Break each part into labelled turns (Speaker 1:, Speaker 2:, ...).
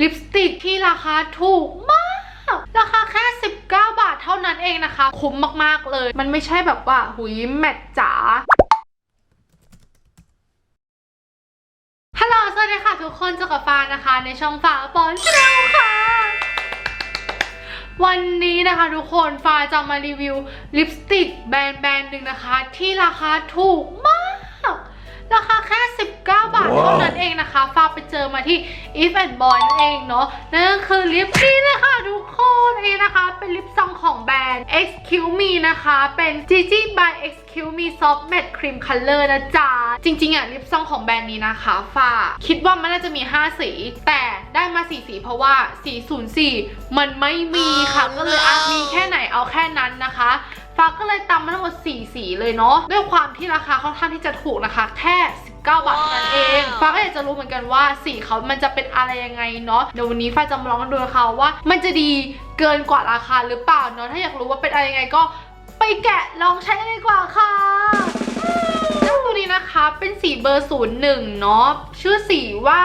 Speaker 1: ลิปสติกที่ราคาถูกมาก ราคาแค่ 19 บาทเท่านั้นเองนะคะ คุ้มมากๆเลย มันไม่ใช่แบบว่า หุยแมทจ๋าฮัลโหลสวัสดีค่ะทุกคนเจอกับฟ้านะคะ ในช่องฟ้าปอนชาแนลค่ะ วันนี้นะคะทุกคนฟ้าจะมารีวิวลิปสติกแบรนด์แบรนด์หนึ่งนะคะ ที่ราคาถูกมาก ราคาแค่ 19บเท่า นะคะฟ้าไปเจอมาที่ If and Boy นั่นเองเนาะนั่นก็คือลิปนี่เลยค่ะทุกคนเองนะคะเป็นลิปซองของแบรนด์ Excuse Me นะคะเป็น Gigi by Excuse Me Soft Matte Cream Color นะจ๊ะจริงๆอะลิปซองของแบรนด์นี้นะคะฟ้าคิดว่ามันน่าจะมี 5 สี แต่ได้มา4สีเพราะว่าสี04มันไม่มีค่ะก็เลยอะมีแค่ไหนเอาแค่นั้นนะคะฟ้าก็เลยตำมาทั้งหมด4สีเลยเนาะด้วยความที่ราคาค่อนข้างที่จะถูกนะคะ แค่ 19บาทเท่านั้นเองฟ้าก็อยากจะรู้เหมือนกันว่าสีเขามันจะเป็นอะไรยังไงเนาะเดี๋ยววันนี้ฟ้าจะมาลองดูนะคะว่า มันจะดีเกินกว่าราคาหรือเปล่าเนาะถ้าอยากรู้ว่าเป็นอะไรยังไงก็ไปแกะลองใช้กันดีกว่าค่ะเจ้าตัว นะคะเป็นสีเบอร์ศูนย์หนึ่งเนาะชื่อสีว่า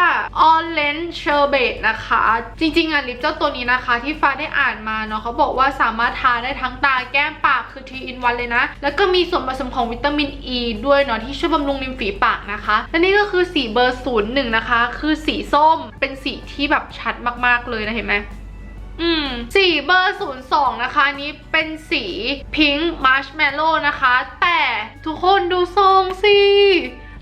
Speaker 1: Orange Sherbet นะคะ จริงๆอะลิปเจ้าตัวนี้นะคะ ที่ฟ้าได้อ่านมาเนาะเขาบอกว่าสามารถทาได้ทั้งตาแก้มปากคือ t in 1เลยนะ แล้วก็มีส่วนผสมของวิตามินอ e ีด้วยเนาะที่ช่วยบำรุงริมฝีปากนะคะและนี่ก็คือสีเบอร์ศูนย์หนึ่งนะคะ คือสีส้มเป็นสีที่แบบชัดมากๆเลยนะเห็นไหม อืมสีเบอร์ 02 นะคะนี้เป็นสีพิงค์มาร์ชเมลโล่นะคะ แต่ทุกคนดูทรงสิ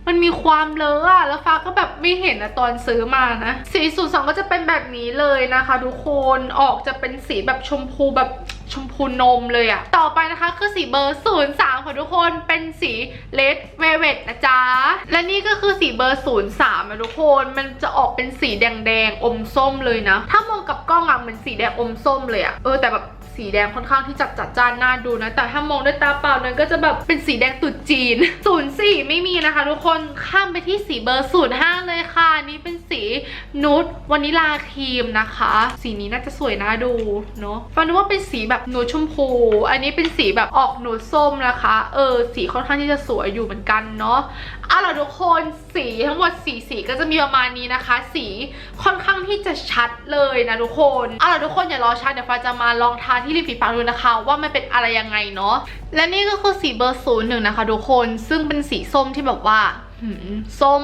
Speaker 1: มันมีความเลอะอะแล้วฟ้าก็แบบไม่เห็นนะตอนซื้อมานะ สี02ก็จะเป็นแบบนี้เลยนะคะทุกคน ออกจะเป็นสีแบบชมพูแบบชมพูนมเลยอะต่อไปนะคะคือสีเบอร์03ค่ะทุกคน เป็นสีเลดเวเวตนะจ๊ะ และนี่ก็คือสีเบอร์03นะทุกคน มันจะออกเป็นสีแดงๆ อมส้มเลยนะ ถ้ามองกับ กล้องอะเหมือนสีแดงอมส้มเลยอะเออแต่แบบสีแดงค่อนข้างที่จัดจัดจ้านน่าดูนะ แต่ถ้ามองด้วยตาเปล่านั้นก็จะแบบเป็นสีแดงตุดจีน 04 ไม่มีนะคะทุกคนข้ามไปที่สีเบอร์ 05 เลยค่ะ นี่เป็นสี นูดวานิลาครีมนะคะ สีนี้น่าจะสวยน่าดูเนาะฟันว่าเป็นสีแบบนูดชมพู อันนี้เป็นสีแบบออกนูดส้มนะคะ เออ สีค่อนข้างที่จะสวยอยู่เหมือนกันเนาะเอาล่ะทุกคนสีทั้งหมดสีสีก็จะมีประมาณนี้นะคะ สีค่อนข้างที่จะชัดเลยนะทุกคนเอาล่ะทุกคนอย่ารอช้าเดี๋ยวฟ้าจะมาลองทาที่ริมฝีปากดูนะคะ ว่ามันเป็นอะไรยังไงเนาะและนี่ก็คือสีเบอร์ศูนย์หนึ่งนะคะทุกคนซึ่งเป็นสีส้มที่แบบว่า ส้ม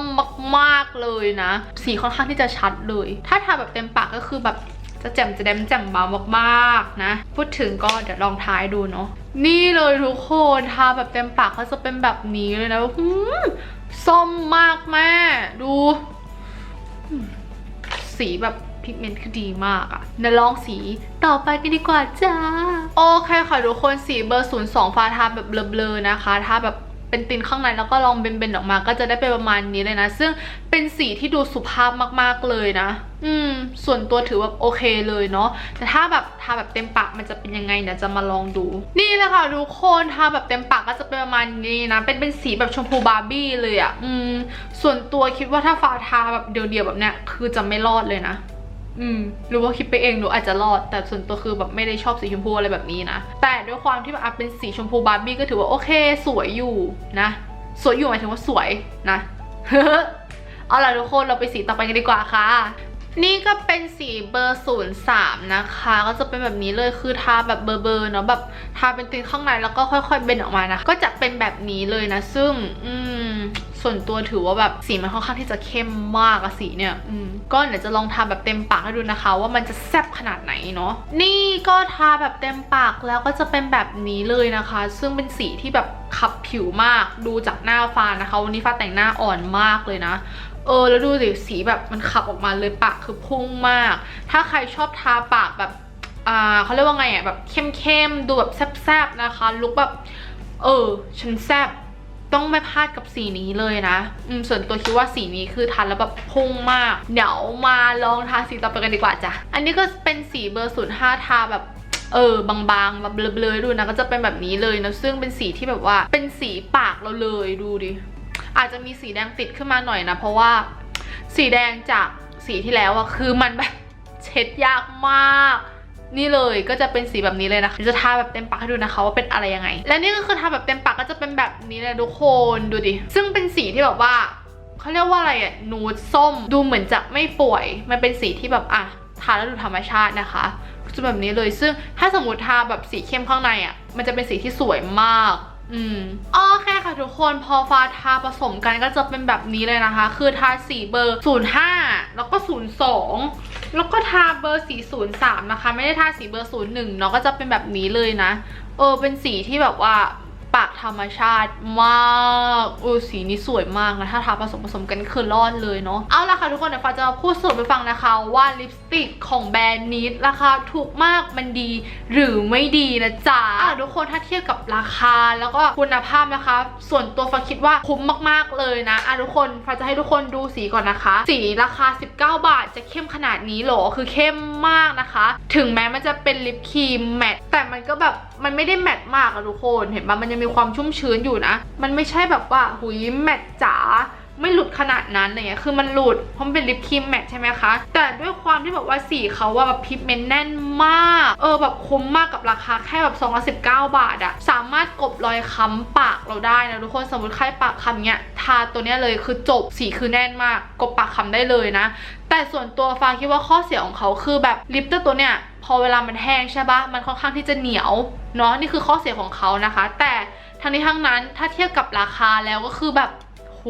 Speaker 1: มากๆเลยนะ สีค่อนข้างที่จะชัดเลย ถ้าทาแบบเต็มปากก็คือแบบจะแจ่มจะแดมแจ่มบางมากๆนะ พูดถึงก็เดี๋ยวลองทายดูเนาะนี่เลยทุกคนทาแบบเต็มปากเขาจะเป็นแบบนี้เลยนะหืมส้มมากแม่ดู สีแบบพิกเมนต์คือดีมากอะเดี๋ยวลองสีต่อไปกันดีกว่าจ้า โอเคค่ะทุกคนสีเบอร์ 02 ฟ้าทาแบบเบลอๆนะคะทาแบบ เป็นตินข้างในแล้วก็ลองเบนๆออกมา ก็จะได้เป็นประมาณนี้เลยนะ ซึ่งเป็นสีที่ดูสุภาพมากๆเลยนะ อืม ส่วนตัวถือว่าโอเคเลยเนาะแต่ถ้าแบบทาแบบเต็มปากมันจะเป็นยังไงเดี๋ยวจะมาลองดู นี่เลยค่ะทุกคนทาแบบเต็มปากก็จะเป็นประมาณนี้นะ เป็นเป็นสีแบบชมพูบาร์บี้เลยอะ่ะอืม ส่วนตัวคิดว่าถ้าฟ้าทาแบบเดียวๆแบบเนี้ยคือจะไม่รอดเลยนะ อืมหรือว่าคิดไปเองหนูอาจจะรอด แต่ส่วนตัวคือแบบไม่ได้ชอบสีชมพูอะไรแบบนี้นะ แต่ด้วยความที่แบบเป็นสีชมพูบาร์บี้ก็ถือว่าโอเค สวยอยู่นะ สวยอยู่หมายถึงว่าสวยนะ เอาล่ะทุกคนเราไปสีต่อไปกันดีกว่าค่ะ นี่ก็เป็นสีเบอร์03นย์สามนะคะ ก็จะเป็นแบบนี้เลยคือทาแบบเบอร์เบอร์เนาะแบบทาเป็นตินข้างในแล้วก็ค่อย ๆ เบนออกมานะ ก็จะเป็นแบบนี้เลยนะ ซึ่ง อืม ส่วนตัวถือว่าแบบสีมันค่อนข้างที่จะเข้มมากอะสีเนี่ยอืมก็เดี๋ยวจะลองทาแบบเต็มปากให้ดูนะคะ ว่ามันจะแซ่บขนาดไหนเนาะนี่ก็ทาแบบเต็มปากแล้วก็จะเป็นแบบนี้เลยนะคะ ซึ่งเป็นสีที่แบบขับผิวมากดูจากหน้าฟ้านะคะ วันนี้ฟ้าแต่งหน้าอ่อนมากเลยนะเออแล้วดูสิสีแบบมันขับออกมาเลยปากคือพุ่งมาก ถ้าใครชอบทาปากแบบอ่าเขาเรียกว่าไงอะแบบเข้มๆดูแบบแซบๆนะคะลุคแบบ เออฉันแซบ ต้องไม่พลาดกับสีนี้เลยนะ อืมส่วนตัวคิดว่าสีนี้คือทานแล้วแบบพุ่งมาก เดี๋ยวมาลองทาสีต่อไปกันดีกว่าจ้ะ อันนี้ก็เป็นสีเบอร์ศูนย์ห้าทาแบบเออบางๆแบบเบลอๆดูนะก็จะเป็นแบบนี้เลยนะซึ่งเป็นสีที่แบบว่าเป็นสีปากเราเลยดูดิอาจจะมีสีแดงติดขึ้นมาหน่อยนะ เพราะว่าสีแดงจากสีที่แล้วอะคือมันแบบเช็ดยากมาก นี่เลยก็จะเป็นสีแบบนี้เลยนะคะจะทาแบบเต็มปากให้ดูนะคะว่าเป็นอะไรยังไง และนี่ก็คือทาแบบเต็มปากก็จะเป็นแบบนี้เลยทุกคนดูดิ ซึ่งเป็นสีที่แบบว่าเขาเรียกว่าอะไรอะนูดส้ม ดูเหมือนจะไม่ป่วย มันเป็นสีที่แบบอะทาแล้วดูธรรมชาตินะคะจะแบบนี้เลยซึ่งถ้าสมมติทาแบบสีเข้มข้างในอะมันจะเป็นสีที่สวยมาก อืมโอเคค่ะทุกคนพอฟ้าทาผสมกันก็จะเป็นแบบนี้เลยนะคะ คือทาสีเบอร์ 05 แล้วก็ 02 แล้วก็ทาเบอร์สี03 นะคะ ไม่ได้ทาสีเบอร์ 01เนาะก็จะเป็นแบบนี้เลยนะ เออเป็นสีที่แบบว่า ธรรมชาติมากเออสีนี้สวยมากนะ ถ้าทาผสมผสมกันคือรอดเลยเนาะ เอาละค่ะทุกคนเดี๋ยวฟ้าจะมาพูดสรุปไปฟังนะคะว่าลิปสติกของแบรนด์นี้ราคาถูกมากมันดี หรือไม่ดีนะจ๊ะอะทุกคนถ้าเทียบกับราคาแล้วก็คุณภาพนะคะ ส่วนตัวฟ้าคิดว่าคุ้มมากๆเลยนะอะทุกคนฟ้าจะให้ทุกคนดูสีก่อนนะคะ สีราคา 19 บาทจะเข้มขนาดนี้หรอคือเข้มมากนะคะ ถึงแม้มันจะเป็นลิปครีมแมตแต่มันก็แบบมันไม่ได้แมตมากอะทุกคนเห็นปะมันยังมีความชุ่มชื้นอยู่นะ มันไม่ใช่แบบว่าหุยแมตจ๋าไม่หลุดขนาดนั้นอะไรเงี้ย คือมันหลุด เพราะมันเป็นลิปครีมแมทใช่ไหมคะ แต่ด้วยความที่แบบว่าสีเขาว่าแบบพิกเมนต์แน่นมาก เออแบบคุ้มมากกับราคาแค่แบบ219 บาทอะสามารถกบรอยค้ำปากเราได้นะทุกคน สมมติใครปากค้ำเนี้ย ทาตัวเนี้ยเลยคือจบ สีคือแน่นมาก กบปากค้ำได้เลยนะ แต่ส่วนตัวฟ้าคิดว่าข้อเสียของเขาคือแบบลิปตัวเนี้ยพอเวลามันแห้งใช่ปะมันค่อนข้างที่จะเหนียว เนาะ นี่คือข้อเสียของเขานะคะ แต่ ทั้งนี้ทั้งนั้นถ้าเทียบกับราคาแล้วก็คือแบบโห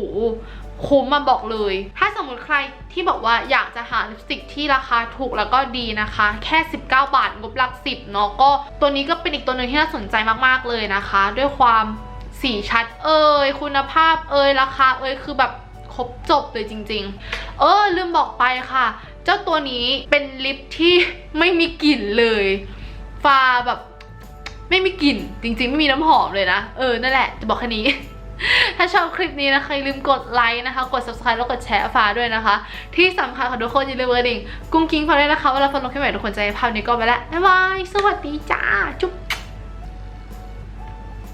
Speaker 1: คุ้มมาบอกเลย ถ้าสมมติใครที่บอกว่าอยากจะหาลิปสติกที่ราคาถูกแล้วก็ดีนะคะ แค่ 19 บาทงบหลักสิบเนาะก็ตัวนี้ก็เป็นอีกตัวหนึ่งที่น่าสนใจมากๆเลยนะคะ ด้วยความสีชัดเอ่ยคุณภาพเอ่ยราคาเอ่ยคือแบบครบจบเลยจริง ๆ เออลืมบอกไปค่ะ เจ้าตัวนี้เป็นลิปที่ไม่มีกลิ่นเลยฟ้าแบบ ไม่มีกลิ่น จริงๆ ไม่มีน้ำหอมเลยนะ เออ นั่นแหละ จะบอกแค่นี้ ถ้าชอบคลิปนี้นะคะอย่าลืมกดไลค์นะคะ กด subscribe แล้วกดแชร์ฟ้าด้วยนะคะ ที่สำคัญค่ะทุกคนอย่าลืมกระดิ่งกุ้งกิ้งพอได้วยนะคะเวลาฟังลงคลิปใหม่ทุกคนจะได้ภาพนี้ก็ไปแล้วบ๊ายบาย สวัสดีจ้า จุ๊บ